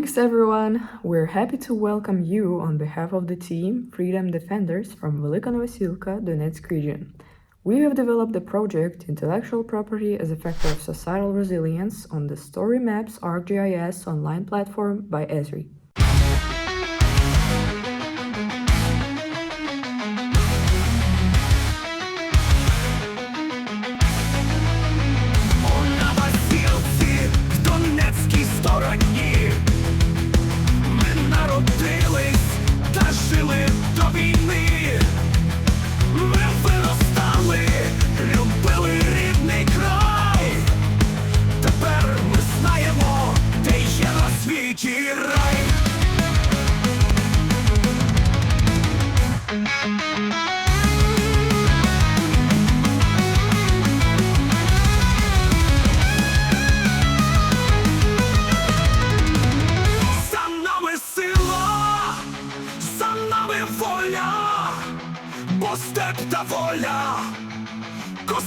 Greetings, everyone! We're happy to welcome you on behalf of the team Freedom Defenders from Velika Novosilka, Donetsk region. We have developed the project Intellectual Property as a Factor of Societal Resilience on the Story Maps ArcGIS online platform by Esri.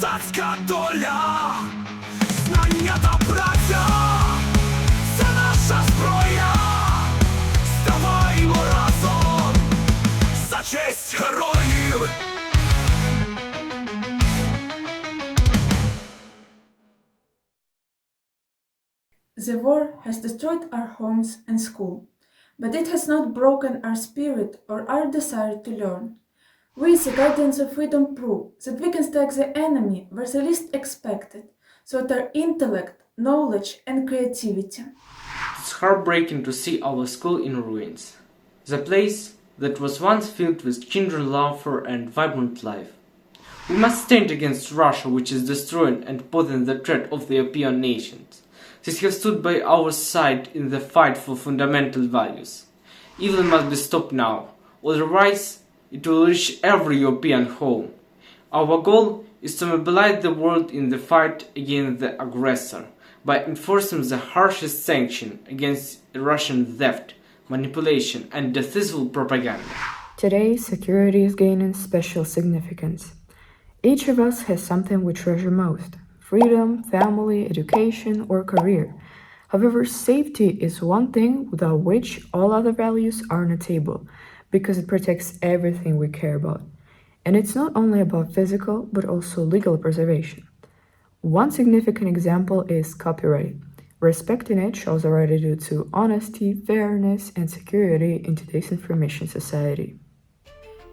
козацька доля, знання та праця, це наша зброя, ставаймо разом за честь героїв. The war has destroyed our homes and school, but it has not broken our spirit or our desire to learn. We, the guardians of freedom, prove that we can strike the enemy where the least expected, so that our intellect, knowledge, and creativity. It's heartbreaking to see our school in ruins. The place that was once filled with children laughter and vibrant life. We must stand against Russia, which is destroying and posing the threat of the European nations. These have stood by our side in the fight for fundamental values. Evil must be stopped now, otherwise it will reach every European home. Our goal is to mobilize the world in the fight against the aggressor by enforcing the harshest sanction against Russian theft, manipulation, and deceitful propaganda. Today, security is gaining special significance. Each of us has something we treasure most freedom, family, education, or career. However, safety is one thing without which all other values are on the table because it protects everything we care about. And it's not only about physical but also legal preservation. One significant example is copyright. Respecting it shows our attitude to honesty, fairness, and security in today's information society.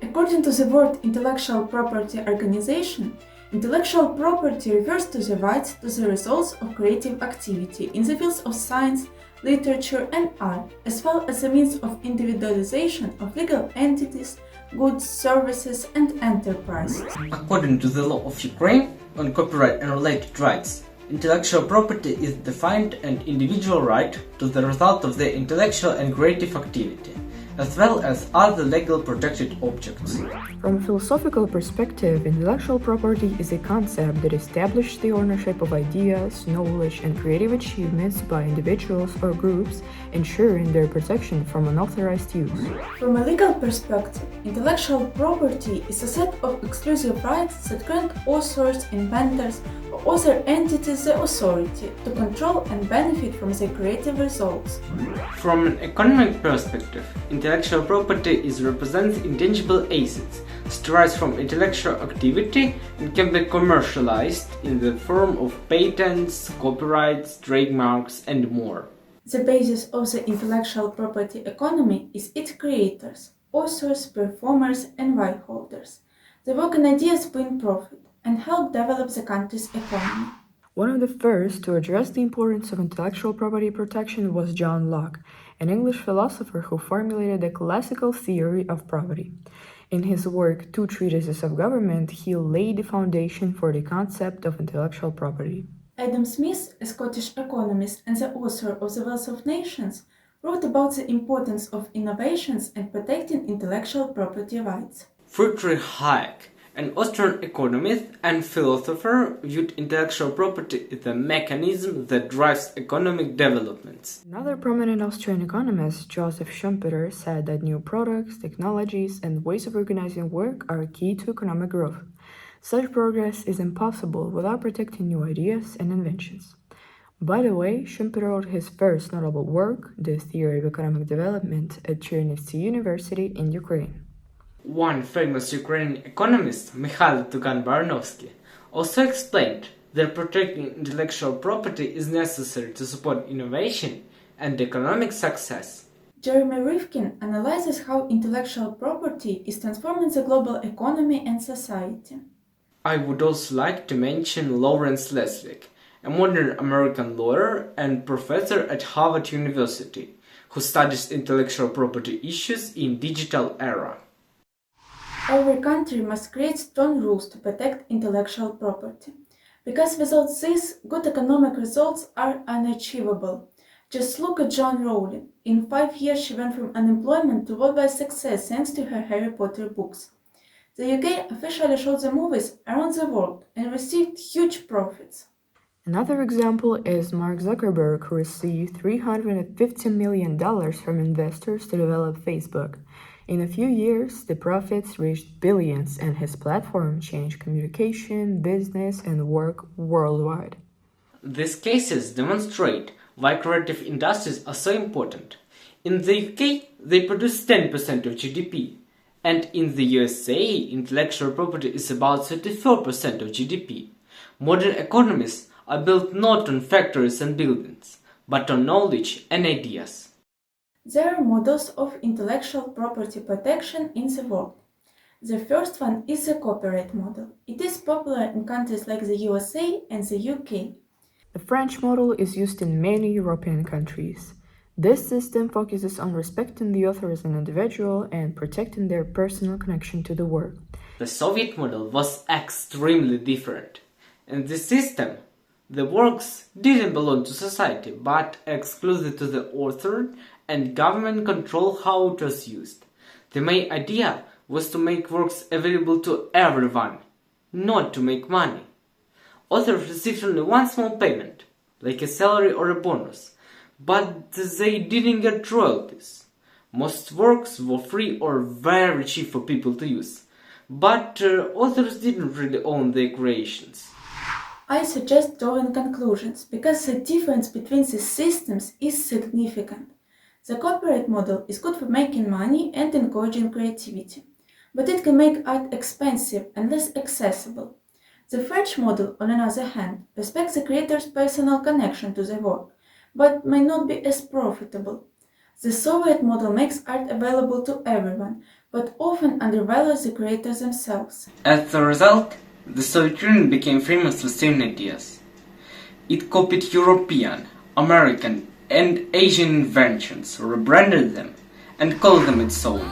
According to the World Intellectual Property Organization, intellectual property refers to the rights to the results of creative activity in the fields of science, literature, and art, as well as a means of individualization of legal entities, goods, services, and enterprises. According to the law of Ukraine on copyright and related rights, intellectual property is defined an individual right to the result of the intellectual and creative activity, as well as other legal protected objects. From a philosophical perspective, intellectual property is a concept that establishes the ownership of ideas, knowledge, and creative achievements by individuals or groups, ensuring their protection from unauthorized use. From a legal perspective, intellectual property is a set of exclusive rights that grant authors, inventors, or other entities the authority to control and benefit from their creative results. From an economic perspective, intellectual property is represents intangible assets that arise from intellectual activity and can be commercialized in the form of patents, copyrights, trademarks, and more. The basis of the intellectual property economy is its creators, authors, performers, and right holders. The work on ideas bring profit and help develop the country's economy. One of the first to address the importance of intellectual property protection was John Locke, an English philosopher who formulated the classical theory of property. In his work Two Treatises of Government, he laid the foundation for the concept of intellectual property. Adam Smith, a Scottish economist and the author of The Wealth of Nations, wrote about the importance of innovations and protecting intellectual property rights. Friedrich Hayek, an Austrian economist and philosopher, viewed intellectual property as a mechanism that drives economic developments. Another prominent Austrian economist, Joseph Schumpeter, said that new products, technologies, and ways of organizing work are key to economic growth. Such progress is impossible without protecting new ideas and inventions. By the way, Schumpeter wrote his first notable work, The Theory of Economic Development, at Chernihiv University in Ukraine. One famous Ukrainian economist, Mikhail Tugan-Baranovsky, also explained that protecting intellectual property is necessary to support innovation and economic success. Jeremy Rifkin analyzes how intellectual property is transforming the global economy and society. I would also like to mention Lawrence Leswick, a modern American lawyer and professor at Harvard University, who studies intellectual property issues in digital era. Every country must create strong rules to protect intellectual property. Because without this, good economic results are unachievable. Just look at John Rowling. In five years, she went from unemployment to worldwide success thanks to her Harry Potter books. The UK officially showed the movies around the world and received huge profits. Another example is Mark Zuckerberg, who received $350 million from investors to develop Facebook. In a few years, the profits reached billions, and his platform changed communication, business, and work worldwide. These cases demonstrate why creative industries are so important. In the UK, they produce 10% of GDP, and in the USA, intellectual property is about 34% of GDP. Modern economies are built not on factories and buildings, but on knowledge and ideas. There are models of intellectual property protection in the world. The first one is the copyright model. It is popular in countries like the USA and the UK. The French model is used in many European countries. This system focuses on respecting the author as an individual and protecting their personal connection to the work. The Soviet model was extremely different. In this system, the works didn't belong to society but exclusive to the author and government controlled how it was used. The main idea was to make works available to everyone, not to make money. Authors received only one small payment, like a salary or a bonus, but they didn't get royalties. Most works were free or very cheap for people to use, but uh, authors didn't really own their creations. I suggest drawing conclusions because the difference between the systems is significant. The corporate model is good for making money and encouraging creativity, but it can make art expensive and less accessible. The French model, on another hand, respects the creator's personal connection to the work, but may not be as profitable. The Soviet model makes art available to everyone, but often undervalues the creators themselves. As a result, the Soviet Union became famous for stealing ideas. It copied European, American, and Asian inventions, rebranded them, and called them its own.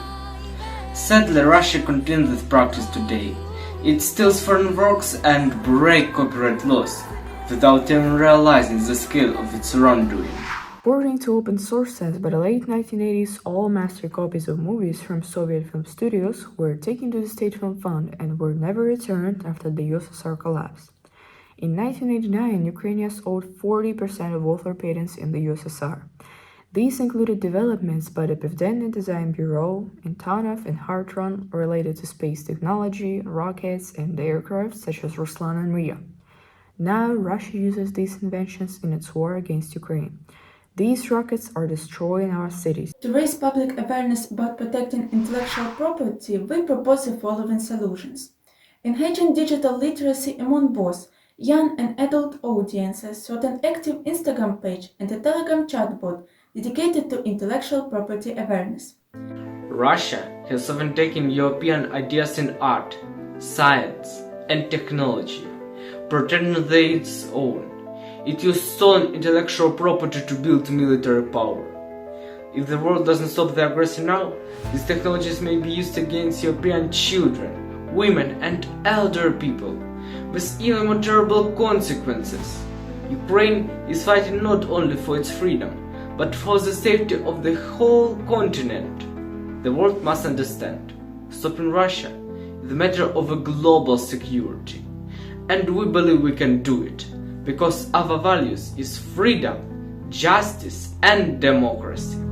Sadly, Russia continues this practice today. It steals foreign works and breaks copyright laws without even realizing the scale of its wrongdoing. According to open sources, by the late 1980s, all master copies of movies from Soviet film studios were taken to the State Film Fund and were never returned after the USSR collapsed. In 1989, Ukraine owed 40% of author patents in the USSR. These included developments by the Pivdенny Design Bureau, Antonov, and Hartron related to space technology, rockets, and aircraft such as Ruslan and Ria. Now, Russia uses these inventions in its war against Ukraine. These rockets are destroying our cities. To raise public awareness about protecting intellectual property, we propose the following solutions. Enhancing digital literacy among both young and adult audiences through an active Instagram page and a Telegram chatbot dedicated to intellectual property awareness. Russia has often taken European ideas in art, science, and technology, pretending they its own. It used stolen intellectual property to build military power. If the world doesn't stop the aggression now, these technologies may be used against European children, women, and elder people, with even more terrible consequences. Ukraine is fighting not only for its freedom, but for the safety of the whole continent. The world must understand stopping Russia is a matter of a global security. And we believe we can do it because our values is freedom, justice, and democracy.